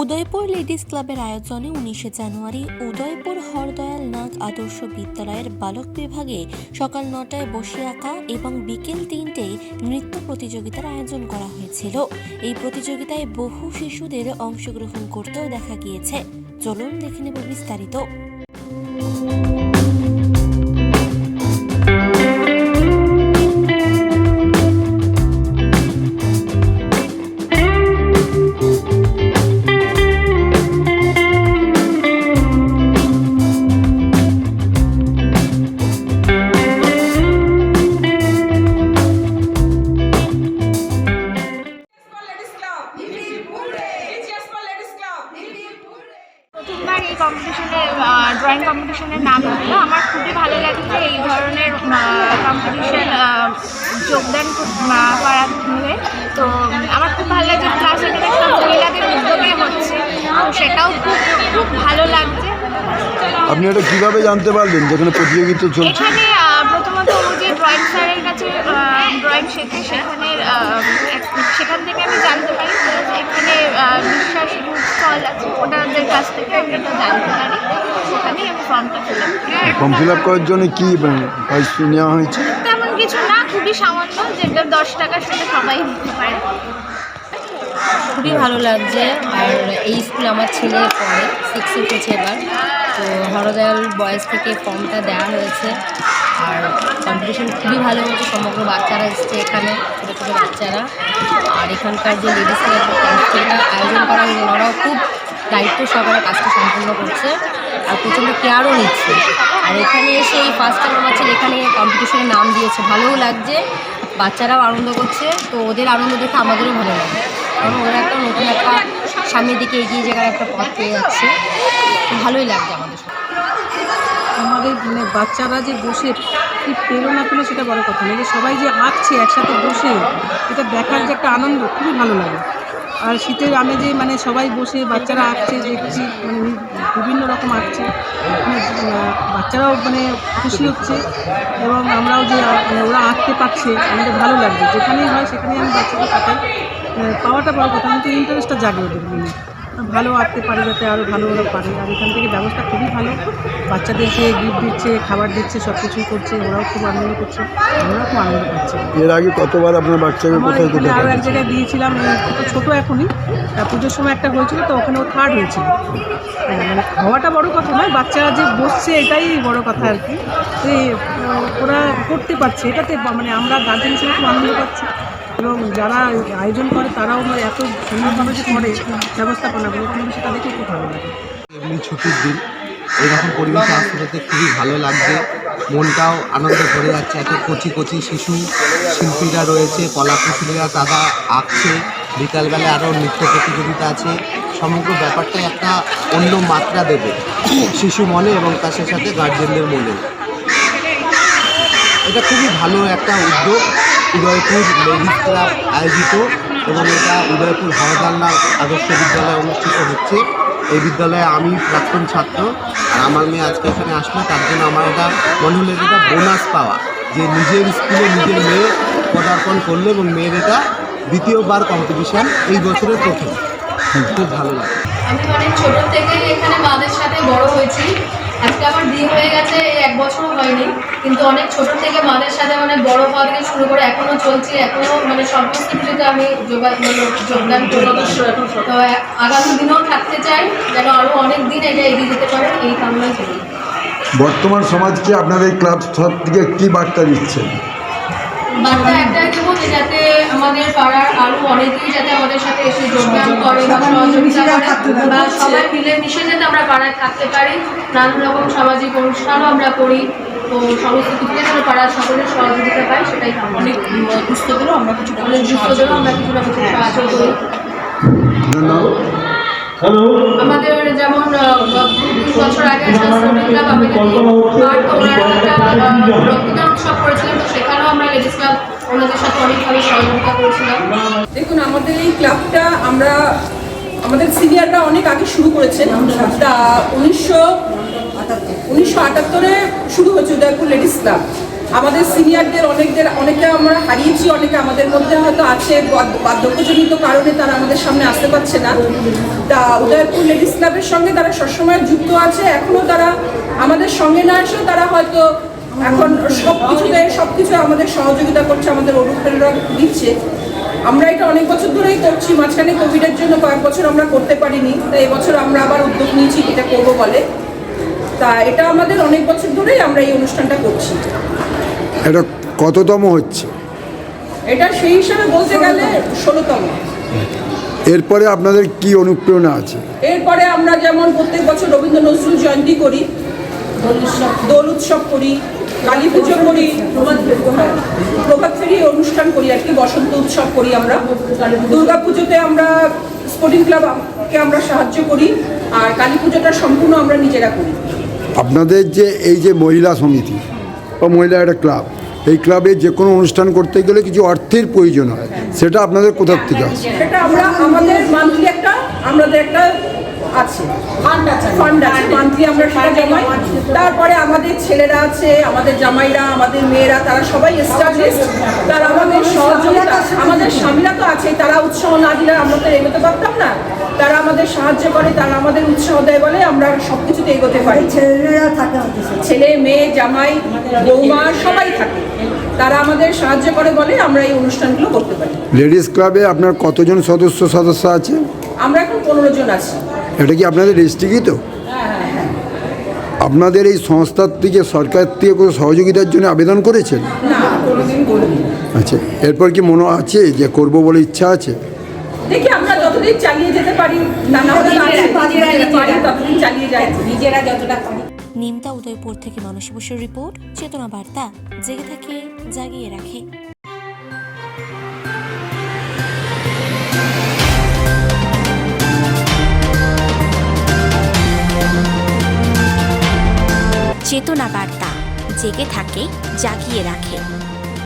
Udaipur ladies ক্লাবের আয়োজনে উনিশে জানুয়ারি উদয়পুর হরদয়াল নাগ আদর্শ বিদ্যালয়ের বালক বিভাগে সকাল নটায় বসে আঁকা এবং বিকেল তিনটেয় নৃত্য প্রতিযোগিতার আয়োজন করা হয়েছিল। এই প্রতিযোগিতায় বহু শিশুদের অংশগ্রহণ করতেও দেখা গিয়েছে। চলুন দেখে নেব বিস্তারিত। ড্রয়িং কম্পিটিশনের নাম হলো আমার খুবই ভালো লাগছে এই ধরনের কম্পিটিশন যোগদান করার হয়ে তো আমার খুব ভালো লাগছে ক্লাস এখানে সব মহিলাদের উদ্যোগে হচ্ছে। তো সেটাও খুব খুব ভালো লাগছে। আপনি এটা কীভাবে জানতে পারলেন যেখানে প্রতিযোগিতা চলছে? এখানে প্রথমত ও যে ড্রয়িং স্যারের কাছে ড্রয়িং শেখে সেখানে সেখান থেকে আমি জানতে পারি এখানে বিশ্বাস স্টল আছে ওনাদের কাছ থেকে আমি এটা জানতে পারি। সেখানেই আমি ফর্মটা fill up form fill up করার জন্য কি প্রাইস নেওয়া হয়েছে? তেমন কিছু না খুবই সামান্য যেটা দশ টাকার সাথে সবাই দিতে পারে। খুবই ভালো লাগছে আর এই স্কুল আমার ছেলে পড়ে সিক্স উঠেছে এবার। তো হরদয়াল বয়েজ থেকে ফর্মটা দেওয়া হয়েছে। আর কম্পিটিশন খুবই ভালো হয়েছে, সমগ্র বাচ্চারা এসছে এখানে, ছোটো ছোটো বাচ্চারা। আর এখানকার যে লেডিস ক্লাবটা আয়োজন করা হয়েছে, ওনারাও খুব দায়িত্ব সহকারে কাজটা সম্পূর্ণ করছে আর প্রচণ্ড কেয়ারও নিচ্ছে। আর এখানে এসে এই ফার্স্ট টাইম আমার ছেলে এখানে কম্পিটিশনে নাম দিয়েছে, ভালোও লাগছে, বাচ্চারাও আনন্দ করছে, তো ওদের আনন্দ দেখে আমাদেরও ভালো লাগে। কারণ ওরা একটা নতুন একটা সামনের দিকে এগিয়ে যাওয়ার একটা পথ পেয়ে যাচ্ছে। ভালোই লাগছে আমাদের। আমাদের মানে বাচ্চারা যে বসে কি না পেল সেটা বড় কথা না যে সবাই যে আঁকছে একসাথে বসে এটা দেখার যে একটা আনন্দ খুবই ভালো লাগে। আর শীতের আমেজে মানে সবাই বসে বাচ্চারা আঁকছে দেখছি মানে বিভিন্ন রকম আঁকছে। মানে বাচ্চারাও মানে খুশি হচ্ছে এবং আমরাও যে মানে ওরা আঁকতে পারছে আমাদের ভালো লাগছে। যেখানেই হয় সেখানেই আমি বাচ্চাকে আহ, পাওয়াটা বড় কথা কিন্তু ইন্টারেস্টটা জাগে ওদের মনে। ভালো আঁকতে পারে যাতে আরও ভালো ওরা পারে। আর এখান থেকে ব্যবস্থা খুবই ভালো। বাচ্চাদেরকে গিফট দিচ্ছে খাবার দিচ্ছে সব কিছুই করছে ওরাও খুব আনন্দ করছে ওরাও খুব আনন্দ পাচ্ছে। এর আগে কতবার আপনার বাচ্চাকে আমার কোথায় কোথায় আরও এক জায়গায় দিয়েছিলাম ছোটো এখনই। পুজোর সময় একটা হয়েছিল তো ওখানে ও থার্ড হয়েছিল। হ্যাঁ, মানে হওয়াটা বড় কথা নয় বাচ্চারা যে বসছে এটাই বড় কথা আর কি। ওরা করতে পারছে এটাতে মানে আমরা গার্জেন হিসেবে খুব আনন্দ পাচ্ছি। এবং যারা আয়োজন করে তারাও মানে এত সুন্দরভাবে যে করে ব্যবস্থাপনাগুলো কিন্তু সেটা দেখে খুব ভালো লাগে। এমনি ছুটির দিন এরকম পরিবেশে আসতে খুবই ভালো লাগছে। মনটাও আনন্দে ভরে যাচ্ছে, এত কচি কচি শিশু শিল্পীরা রয়েছে কলা কুশলীরা তারা আঁকছে। বিকালবেলা আরও নৃত্য প্রতিযোগিতা আছে। সমগ্র ব্যাপারটাই একটা অন্য মাত্রা দেবে শিশু মনে এবং তার সাথে গার্জেনদের মনে। এটা খুবই ভালো একটা উদ্যোগ। উদয়পুর লেডিস ক্লাব আয়োজিত এবং এটা উদয়পুর হরদাল্লা আদর্শ বিদ্যালয়ে অনুষ্ঠিত হচ্ছে। এই বিদ্যালয়ে আমি প্রাক্তন ছাত্র আর আমার মেয়ে আজকে এখানে আসলো, তার জন্য আমার এটা মনে হলো এটা বোনাস পাওয়া। যে নিজের স্কুলে নিজের মেয়ে পদার্পণ করল এবং মেয়ের এটা দ্বিতীয়বার কম্পিটিশান এই বছরের প্রথম। খুব ভালো লাগে। আমি অনেক ছোট থেকে এখানে মাদের সাথে বড় হয়েছি আজকে আমার বিয়ে হয়ে গেছে এই এক বছরও হয়নি। কিন্তু অনেক ছোট থেকে মাদের সাথে মানে বড় হওয়া থেকে শুরু করে এখনও চলছে এখনও মানে সমস্ত কিছুতে আমি মানে যোগদান করি তো আগামী দিনেও থাকতে চাই যেন আরও অনেক দিন এটা এগিয়ে যেতে পারে এই কামনাই করি। বর্তমান সমাজকে আপনার এই ক্লাব সব থেকে কী বার্তা দিচ্ছে? বার্তা একটাই দেবো যে যাতে আমাদের পাড়ার আরও অনেকেই যাতে আমাদের সাথে এসে যোগদান করে বা সহযোগিতা করে। বা সবাই মিলে মিশে যাতে আমরা পাড়ায় থাকতে পারি নানান রকম সামাজিক অনুষ্ঠানও আমরা করি। তো সমস্ত কিছুতে যেন পাড়ার সকলের সহযোগিতা পাই সেটাই অনেক দুস্থদেরও আমরা কিছু অনেক দুস্থদেরও আমরা কিছু না কিছু সাহায্য করি। আমাদের যেমন দু বছর আগে একটা ক্লাব আমাদের রক্তদান উৎসব করেছিলেন তো সেখানেও আমরা লেডিস ক্লাব ওনাদের সাথে অনেকভাবে সহযোগিতা করেছিলাম। দেখুন আমাদের এই ক্লাবটা আমরা আমাদের সিনিয়ররা অনেক আগে শুরু করেছেন। তা উনিশশো উনিশশো আটাত্তরে শুরু হয়েছে উদয়পুর লেডিস ক্লাব আমাদের সিনিয়রদের অনেকদের অনেকে আমরা হারিয়েছি, অনেকে আমাদের মধ্যে হয়তো আছে বার্ধক্যজনিত কারণে তারা আমাদের সামনে আসতে পারছে না। তা উদয়পুর লেডিস ক্লাবের সঙ্গে তারা সবসময় যুক্ত আছে। এখনও তারা আমাদের সঙ্গে না এসেও তারা হয়তো এখন সব কিছুতে সব কিছু আমাদের সহযোগিতা করছে, আমাদের অনুপ্রেরণা দিচ্ছে। আমরা এটা অনেক বছর ধরেই করছি মাঝখানে কোভিডের জন্য কয়েক বছর আমরা করতে পারিনি তাই এবছর আমরা আবার উদ্যোগ নিয়েছি এটা করব বলে। তা এটা আমাদের অনেক বছর ধরেই আমরা এই অনুষ্ঠানটা করছি। এটা কততম হচ্ছে? এটা সেই হিসাবে বলতে গেলে ষোলোতম। এরপরে আপনাদের কি অনুপ্রেরণা আছে? এরপরে আমরা যেমন প্রত্যেক বছর রবীন্দ্র নজরুল জয়ন্তী করি দোল উৎসব করি কালী পুজো করি হ্যাঁ, প্রভাত ফেরি অনুষ্ঠান করি আর কি বসন্ত উৎসব করি আমরা। দুর্গা পুজোতে আমরা স্পোর্টিং ক্লাবকে আমরা সাহায্য করি আর কালী পুজোটা সম্পূর্ণ আমরা নিজেরা করি। আপনাদের যে এই যে মহিলা সমিতি বা মহিলা একটা ক্লাব এই ক্লাবে যে কোনো অনুষ্ঠান করতে গেলে কিছু অর্থের প্রয়োজন হয় সেটা আপনাদের কোথার থেকে আসে? সেটা আমরা আমাদের মান্থলি একটা আমাদের একটা আছে। ফান্ড আছে। মান্থলি আমরা সেটা জমাই। তারপরে আমাদের ছেলেরা আছে আমাদের জামাইরা আমাদের মেয়েরা তারা সবাই এস্টাবলিশ তারা আমাদের সহযোগিতা আমাদের স্বামীরা তো আছে তারা উৎসাহ না দিলে আমরা তো এগোতে পারতাম না। তারা আমাদের সাহায্য করে তারা আমাদের উৎসাহ দেয় বলে আমরা সব কিছুতে এগোতে পারি। ছেলেরা থাকে ছেলে মেয়ে জামাই বৌমা সবাই থাকে। তারা আমাদের সাহায্য করে বলে আমরা এই অনুষ্ঠানগুলো করতে পারি। লেডিস ক্লাবে আপনার কতজন সদস্য সদস্য আছে? আমরা এখন পনেরো জন আছি। এটা কি আপনাদের রেস্ট্রিক্ট আপনাদের এই সংস্থার থেকে সরকার থেকে কোনো সহযোগিতার জন্য আবেদন করেছেন? না কোনোদিন করিনি। আচ্ছা এরপর কি মনে আছে যে করব বলে ইচ্ছা আছে? দেখি আমরা যতদিন চালিয়ে যেতে পারি নানা ততদিন চালিয়ে যাই। নিজেরা যতটা পারি। নিমতা উদয়পুর থেকে মানুষ বসুর রিপোর্ট চেতনা বার্তা জেগে থাকে জাগিয়ে রাখে। বার্তা জেগে থাকে জাগিয়ে রাখে।